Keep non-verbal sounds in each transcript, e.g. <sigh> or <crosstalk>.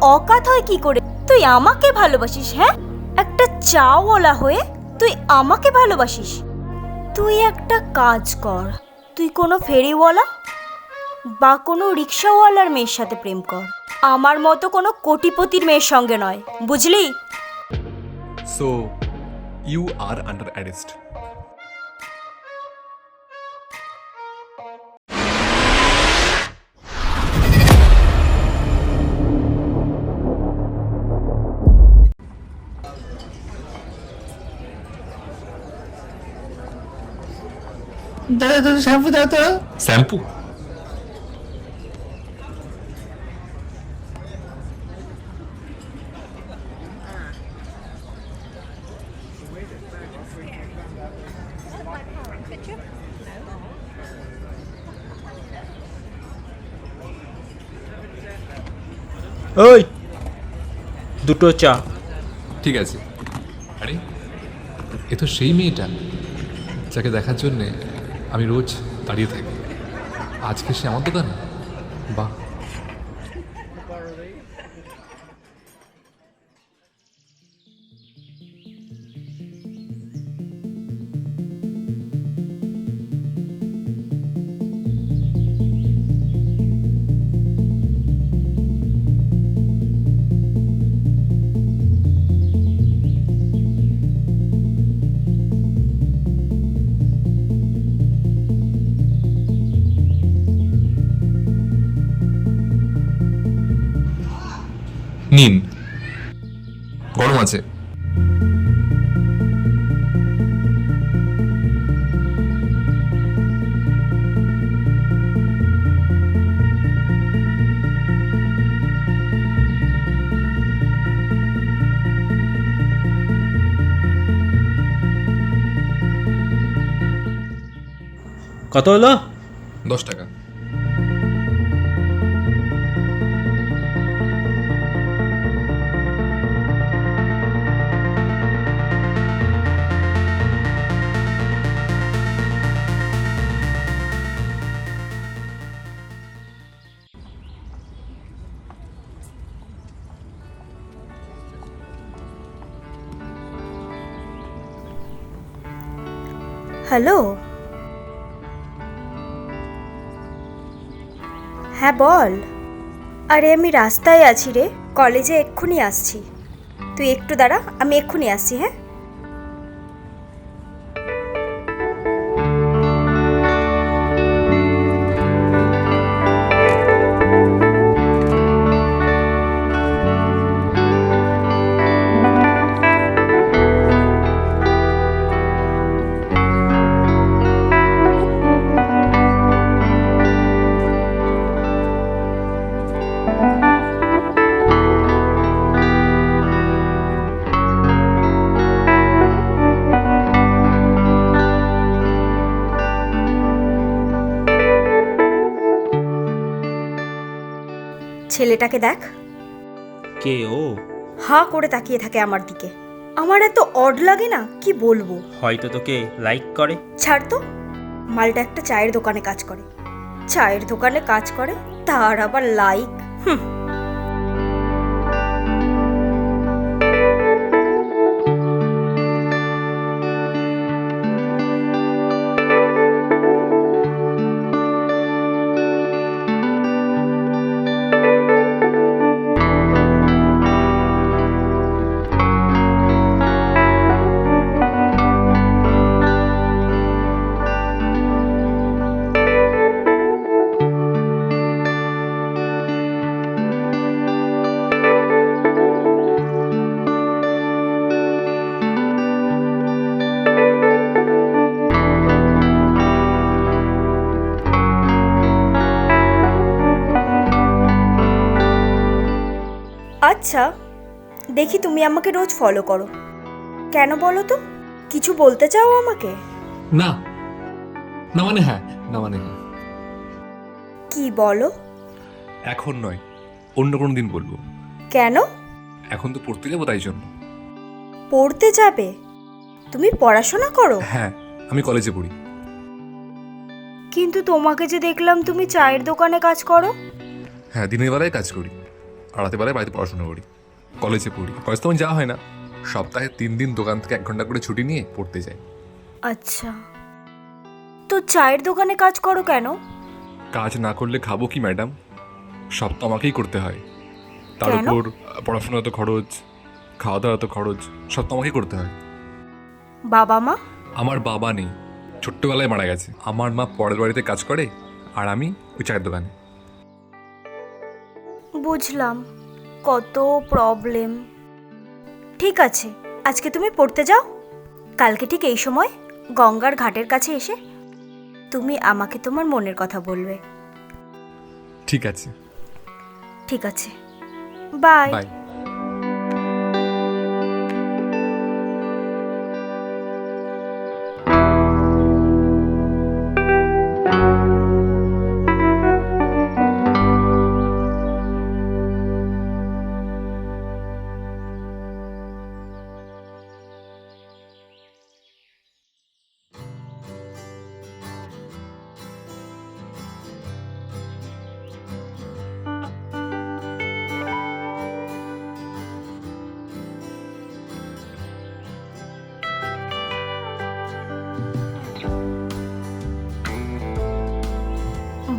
অকাত হয় কি করে? তুই আমাকে ভালোবাসিস হ্যাঁ? একটা চাওয়ালা হয়ে তুই আমাকে ভালোবাসিস। তুই একটা কাজ কর তুই কোনো ফেরিওয়ালা বা কোনো রিক্সাওয়ালার মেয়ের সাথে প্রেম কর। আমার মতো কোনো কোটিপতির মেয়ের সঙ্গে নয় বুঝলি? So, you are under arrest. দাদা দাদা শ্যাম্পু দাও তো। শ্যাম্পু? ওই দুটো চা। ঠিক আছে। আরে এ তো সেই মেয়েটা যাকে দেখার জন্যে আমি রোজ দাঁড়িয়ে থাকি। আজকে সে আমার দোকান বাহ। নিন। গরম আছে। কত হলো? দশ টাকা। হ্যালো? হ্যাঁ বল। আরে, আমি রাস্তায় আছি রে। কলেজে এক্ষুনি আসছি। তুই একটু দাঁড়া, আমি এক্ষুনি আসছি হ্যাঁ? ছেলেটাকে দেখ। কে ও? হা করে তাকিয়ে থাকে আমার দিকে। আমার এত অড লাগে না কি বলব? হয়তো তোকে লাইক করে। ছাড় তো। মালটা একটা চায়ের দোকানে কাজ করে। চায়ের দোকানে কাজ করে তার আবার লাইক হুম। আচ্ছা দেখি তুমি আমাকে রোজ ফলো করো। কেন বলো তো? কিছু বলতে চাও আমাকে? না। না মানে হ্যাঁ না মানে হ্যাঁ। কি বলো? এখন নয় অন্য কোনো দিন বলব। কেন? এখন তো পড়তে যাব তাই জন্য। পড়তে যাবে? তুমি পড়াশোনা করো? হ্যাঁ আমি কলেজে পড়ি। কিন্তু তোমাকে যে দেখলাম তুমি চায়ের দোকানে কাজ করো। হ্যাঁ দিনের বেলায় কাজ করি। রাতের বেলায় বাড়িতে পড়াশোনা করি কলেজে পড়ি। কলেজ তেমন যাওয়া হয় না। সপ্তাহে তিন দিন দোকান থেকে এক ঘণ্টা করে ছুটি নিয়ে পড়তে যাই। আচ্ছা। তো চায়ের দোকানে কাজ করো কেন? কাজ না করলে খাব কি ম্যাডাম সব তো আমাকেই করতে হয়। তার কেন? উপর পড়াশোনা তো খরচ খাওয়া দাওয়া তো খরচ সব তো আমাকেই করতে হয়। বাবা মা? আমার বাবা নেই। ছোট্টবেলায় মারা গেছে। আমার মা পরের বাড়িতে কাজ করে আর আমি ওই চায়ের দোকানে। বুঝলাম কত প্রবলেম ঠিক আছে আজকে তুমি পড়তে যাও। কালকে ঠিক এই সময় গঙ্গার ঘাটের কাছে এসে তুমি আমাকে তোমার মনের কথা বলবে। ঠিক আছে। ঠিক আছে। বাই বাই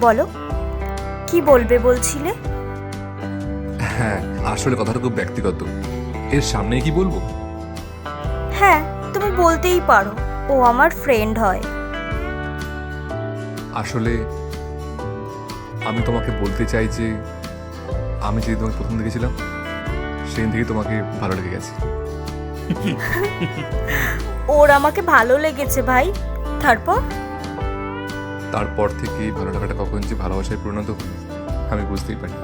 বলো। কি বলবে বলছিলে? হ্যাঁ আসলে কথাটা খুব ব্যক্তিগত। এর সামনে কি বলব? হ্যাঁ তুমি বলতেই পারো ও আমার ফ্রেন্ড হয়। আসলে আমি তোমাকে বলতে চাই যে আমি যেদিন তোমাকে প্রথম দেখেছিলাম সেদিন থেকে তোমাকে ভালো লেগে গেছে। <laughs> ওর আমাকে ভালো লেগেছে ভাই। তারপর? তারপর থেকে ভালো লাগাটা কখন যে ভালোবাসায় পরিণত হলো আমি বুঝতেই পারি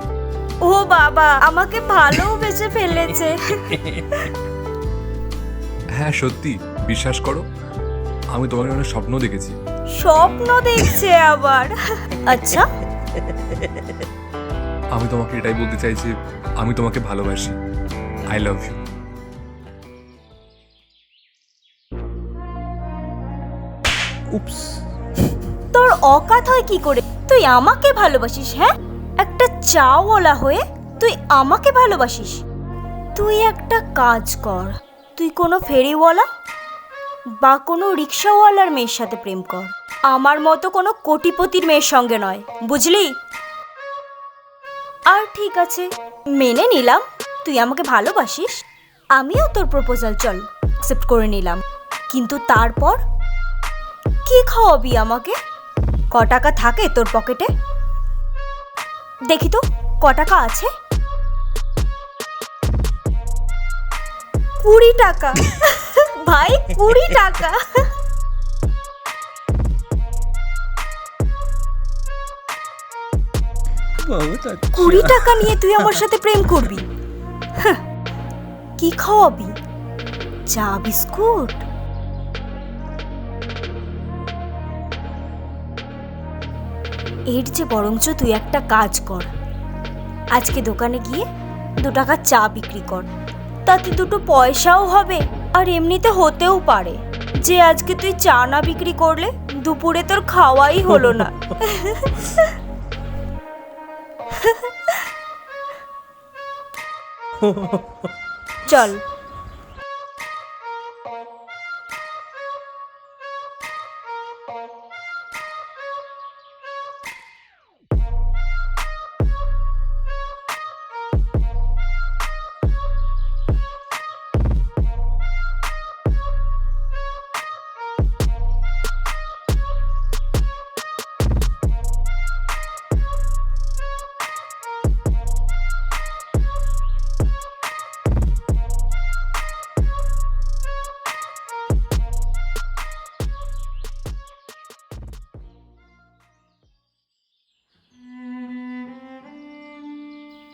ও বাবা আমাকে ভালোবেসে ফেলেছে। হ্যাঁ সত্যি বিশ্বাস করো আমি তোমাকে অনেক স্বপ্ন দেখেছি। স্বপ্ন দেখছে আবার। আচ্ছা। আমি তোমাকে এটাই বলতে চাই যে আমি তোমাকে ভালোবাসি। আই লাভ ইউ উপস তোর অকাত হয় কি করে? তুই আমাকে ভালোবাসিস হ্যাঁ? একটা চাওয়ালা হয়ে তুই আমাকে ভালোবাসিস। তুই একটা কাজ কর, তুই কোনো ফেরিওয়ালা বা কোনো রিক্সাওয়ালার মেয়ের সাথে প্রেম কর। আমার মতো কোনো কোটিপতির মেয়ের সঙ্গে নয়, বুঝলি? আর ঠিক আছে, মেনে নিলাম, তুই আমাকে ভালোবাসিস, আমিও তোর প্রপোজাল চল অ্যাকসেপ্ট করে নিলাম। কিন্তু তারপর কি খাওয়াবি আমাকে? ক টাকা থাকে তোর পকেটে? দেখি তো ক টাকা আছে? কুড়ি টাকা। ভাই কুড়ি টাকা। কুড়ি টাকা নিয়ে তুই আমার সাথে প্রেম করবি? হাহ, কি খাওয়াবি? চা বিস্কুট? এর যে বরঞ্চ তুই একটা কাজ কর। আজকে দোকানে গিয়ে দু টাকা চা বিক্রি কর। তাতে দুটো পয়সাও হবে আর এমনিতে হতেও পারে। যে আজকে তুই চা না বিক্রি করলে দুপুরে তোর খাওয়াই হলো না। <laughs> চল।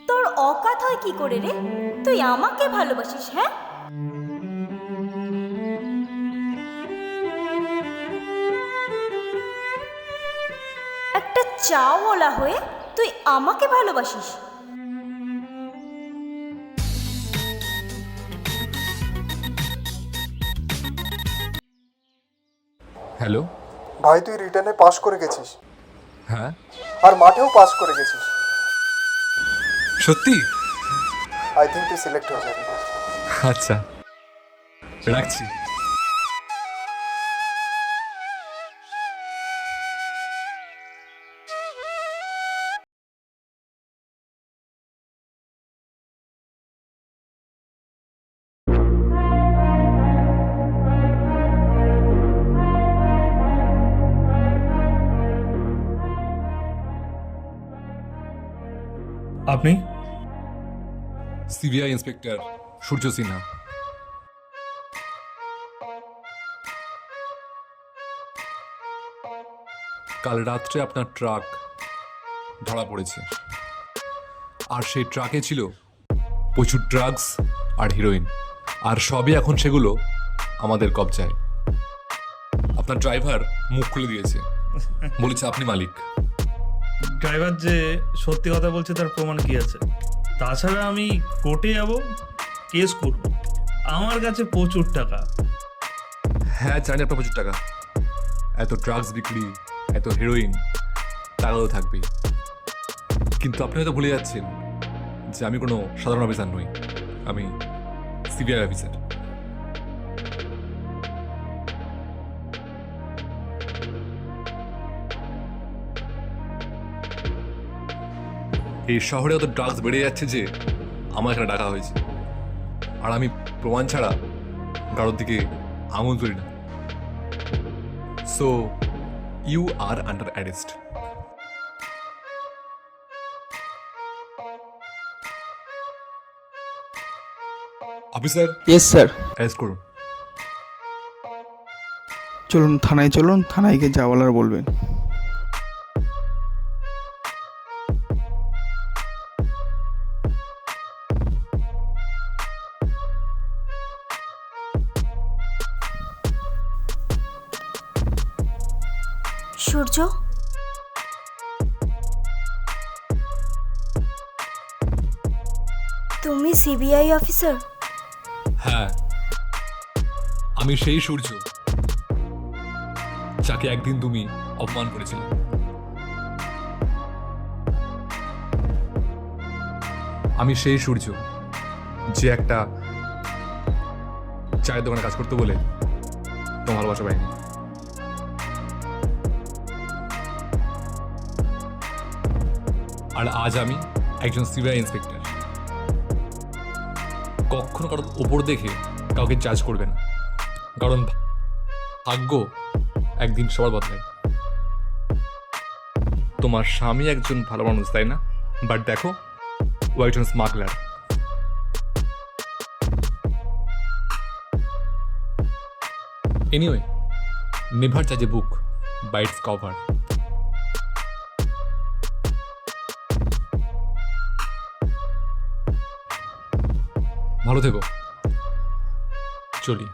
তোর অকাত হয় কি করে রে? তুই আমাকে ভালোবাসিস হ্যাঁ? একটা চাওয়ালা হয়ে তুই আমাকে ভালোবাসিস। হ্যালো। ভাই তুই রিটার্নে পাস করে গেছিস। হ্যাঁ। আর মাঠেও পাস করে গেছিস। সত্যি? আই থিঙ্ক তুই সিলেক্ট হয়ে যাবি আচ্ছা। রাখছি। আপনি? CBI inspector Surya Sinha. কাল রাত্রে আপনার ট্রাক ধরা পড়েছে। আর সেই ট্রাকে ছিল প্রচুর ড্রাগস আর হিরোইন। আর সবই এখন সেগুলো আমাদের কবজায়। আপনার ড্রাইভার মুখ খুলে দিয়েছে। বলেছে, আপনি মালিক। ড্রাইভার যে সত্যি কথা বলছে, তার প্রমাণ কি আছে? তাছাড়া আমি কোর্টে যাব, কেস করব। আমার কাছে প্রচুর টাকা। হ্যাঁ জানি আপনার প্রচুর টাকা। এত ড্রাগস বিক্রি, এত হিরোইন টাকা থাকবে। কিন্তু আপনি হয়তো ভুলে যাচ্ছেন যে আমি কোনো সাধারণ অফিসার নই। আমি সিবিআই অফিসার এই শহরে অত ড্রাগস বেড়ে যাচ্ছে যে আমার এখানে ডাকা হয়েছে। আর আমি প্রমাণ ছাড়া কারোর দিকে আঙুল তুলি না। So you are under arrest officer yes sir arrest করুন। চলুন থানায় চলুন। থানায় গিয়ে যা বলার বলবেন। সূর্য তুমি সিবিআই অফিসার হ্যাঁ। আমি সেই সূর্য, যাকে একদিন তুমি অপমান করেছিলে। আমি সেই সূর্য, যে একটা চায়ের দোকানে কাজ করতে বলে তোমার ভালোবাসা পাইনি। আর আজ আমি একজন সিবিআই ইন্সপেক্টর। কখনো কারোর ওপর দেখে কাউকে জাজ করবে না। কারণ ভাগ্য একদিন সবার বদলায়। তোমার স্বামী একজন ভালো মানুষ, তাই না? বাট দেখো ও একজন smuggler anyway never judge a book by its cover ভালো থেকো। চলি।